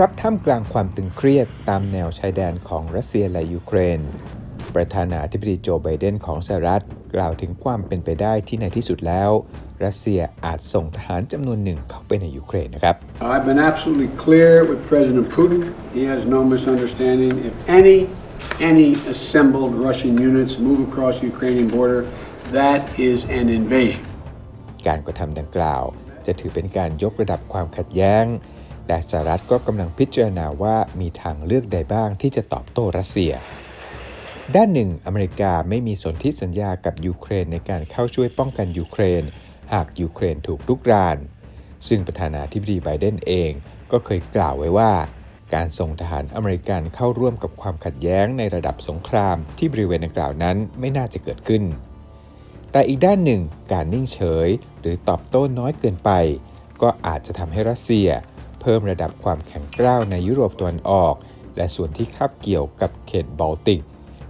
ครับท่ามกลางความตึงเครียดตามแนวชายแดนของรัสเซียและยูเครน ประธานาธิบดีโจไบเดนของสหรัฐ กล่าวถึงความเป็นไปได้ที่ในที่สุดแล้ว รัสเซียอาจส่งทหารจำนวนหนึ่งเข้าไปในยูเครนนะครับ I've been absolutely clear with President Putin. He has no misunderstanding. If any, any assembled Russian units move across the Ukrainian border, that is an invasion. การกระทำดังกล่าวจะถือเป็นการยกระดับความขัดแย้ง และสหรัฐก็กำลังพิจารณาว่ามีทางเลือกใดบ้างที่จะตอบโต้รัสเซีย ด้านหนึ่ง อเมริกาไม่มีสนธิสัญญากับยูเครนในการเข้าช่วยป้องกันยูเครน หากยูเครนถูกลุกราน ซึ่งประธานาธิบดีไบเดนเองก็เคยกล่าวไว้ว่า การส่งทหารอเมริกันเข้าร่วมกับความขัดแย้งในระดับสงครามที่บริเวณดังกล่าวนั้นไม่น่าจะเกิดขึ้น แต่อีกด้านหนึ่ง การนิ่งเฉย หรือตอบโต้น้อยเกินไป ก็อาจจะทำให้รัสเซีย พิ่มระดับความแข็งกร้าวในยุโรปตะวันออก และส่วนที่คาบเกี่ยวกับเขตบอลติก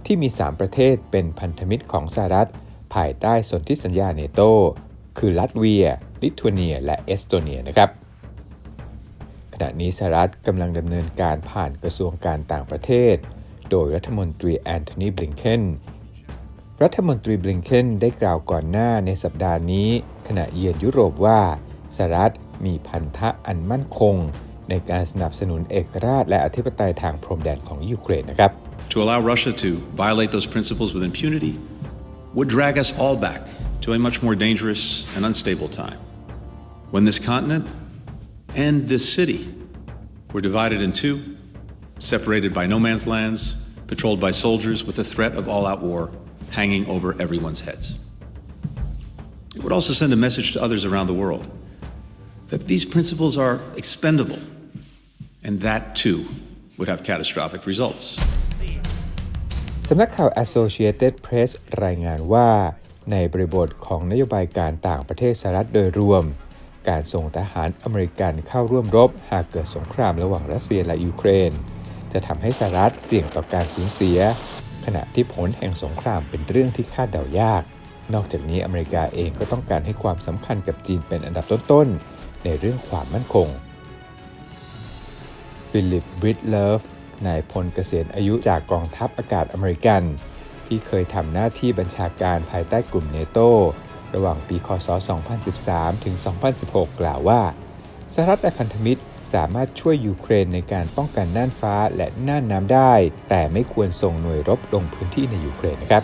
ที่มี 3 ประเทศเป็นพันธมิตรของสหรัฐ ภายใต้สนธิสัญญาเนโต คือลัตเวีย ลิทัวเนีย และเอสโตเนียนะครับขณะนี้สหรัฐกำลังดำเนินการผ่านกระทรวงการต่างประเทศ โดยรัฐมนตรีแอนโทนี บลิงเคนรัฐมนตรีบลิงเคนได้กล่าวก่อนหน้าในสัปดาห์นี้ ขณะเยือนยุโรปว่าสหรัฐ มีพันธะอันมั่นคง ในการสนับสนุนเอกราชและอธิปไตยทางพรมแดนของยูเครนนะครับ To allow Russia to violate those principles with impunity would drag us all back to a much more dangerous and unstable time when this continent and this city were divided in two, separated by no man's lands, patrolled by soldiers with the threat of all out war hanging over everyone's heads. It would also send a message to others around the world that these principles are expendable, and that too would have catastrophic results. สำนักข่าว Associated Press รายงานว่า ในบริบทของนโยบายการต่างประเทศสหรัฐโดยรวม การส่งทหารอเมริกันเข้าร่วมรบ หากเกิดสงครามระหว่างรัสเซียและยูเครน จะทำให้สหรัฐเสี่ยงต่อการสูญเสีย ขณะที่ผลแห่งสงครามเป็นเรื่องที่คาดเดายาก นอกจากนี้อเมริกาเองก็ต้องการให้ความสำคัญกับจีนเป็นอันดับต้นๆ ในเรื่องความมั่นคง ฟิลิปบริดเลฟนายพลเกษียณอายุจากกองทัพอากาศอเมริกัน ที่เคยทำหน้าที่บัญชาการภายใต้กลุ่มเนโตระหว่างปีคศ 2013 ถึง 2016 กล่าวว่าสหรัฐและพันธมิตรสามารถช่วยยูเครนในการป้องกันน่านฟ้าและน่านน้ำได้ แต่ไม่ควรส่งหน่วยรบลงพื้นที่ในยูเครนนะครับ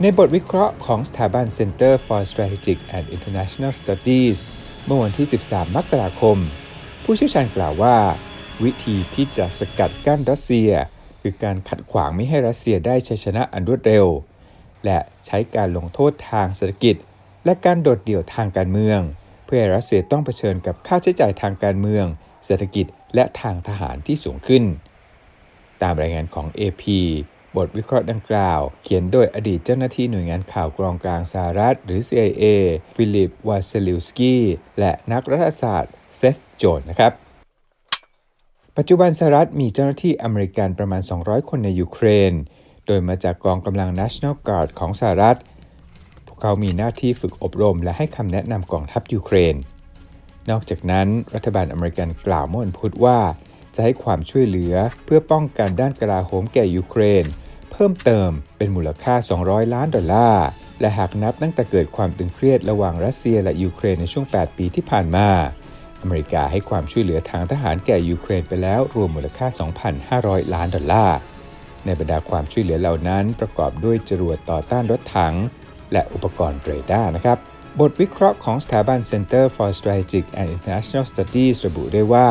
ในบทวิเคราะห์ของสถาบัน Center for Strategic and International Studies เมื่อวันที่ 13 มกราคม ผู้เชี่ยวชาญกล่าวว่า วิธีที่จะสกัดกั้นรัสเซีย คือการขัดขวางไม่ให้รัสเซียได้ชัยชนะอันรวดเร็ว และใช้การลงโทษทางเศรษฐกิจ และการโดดเดี่ยวทางการเมือง เพื่อให้รัสเซียต้องเผชิญกับค่าใช้จ่ายทางการเมือง เศรษฐกิจและทางทหารที่สูงขึ้น ตามรายงานของ AP บทวิเคราะห์ดังกล่าว เขียนโดยอดีตเจ้าหน้าที่หน่วยงานข่าวกรองกลางสหรัฐ หรือ CIA ฟิลิป วาเซลิวสกี้ และนักรัฐศาสตร์เซธ โจนนะครับปัจจุบันสหรัฐมีเจ้าหน้าที่อเมริกันประมาณ 200 คนในยูเครน โดยมาจากกองกำลัง National Guard ของสหรัฐ พวกเขามีหน้าที่ฝึกอบรมและให้คำแนะนำกองทัพยูเครน นอกจากนั้นรัฐบาลอเมริกันกล่าวเมื่อวันพุธว่า จะให้ความช่วยเหลือเพื่อป้องกันด้านกลาโหมแก่ยูเครน เพิ่มเติมเป็นมูลค่า 200 ล้านดอลลาร์ และหากนับตั้งแต่เกิดความตึงเครียดระหว่างรัสเซียและยูเครนในช่วง 8 ปีที่ผ่านมา อเมริกาให้ความช่วยเหลือทางทหารแก่ยูเครนไปแล้วรวมมูลค่า 2,500 ล้านดอลลาร์ ในบรรดาความช่วยเหลือเหล่านั้นประกอบด้วยจรวดต่อต้านรถถัง และอุปกรณ์เรดาร์นะครับบทวิเคราะห์ของสถาบัน Center for Strategic and International Studies ระบุได้ว่า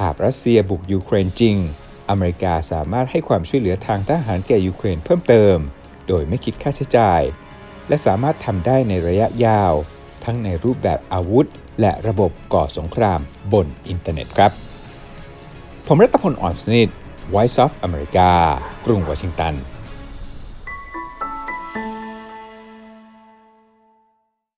หากรัสเซียบุกยูเครนจริง อเมริกาสามารถให้ความช่วยเหลือทางทหารแก่ยูเครนเพิ่มเติม โดยไม่คิดค่าใช้จ่าย และสามารถทำได้ในระยะยาว ทั้งในรูปแบบอาวุธ และระบบก่อสงครามบนอินเทอร์เน็ตครับ ผมรัตพลอ่อนสนิท Voice of America กรุงวอชิงตัน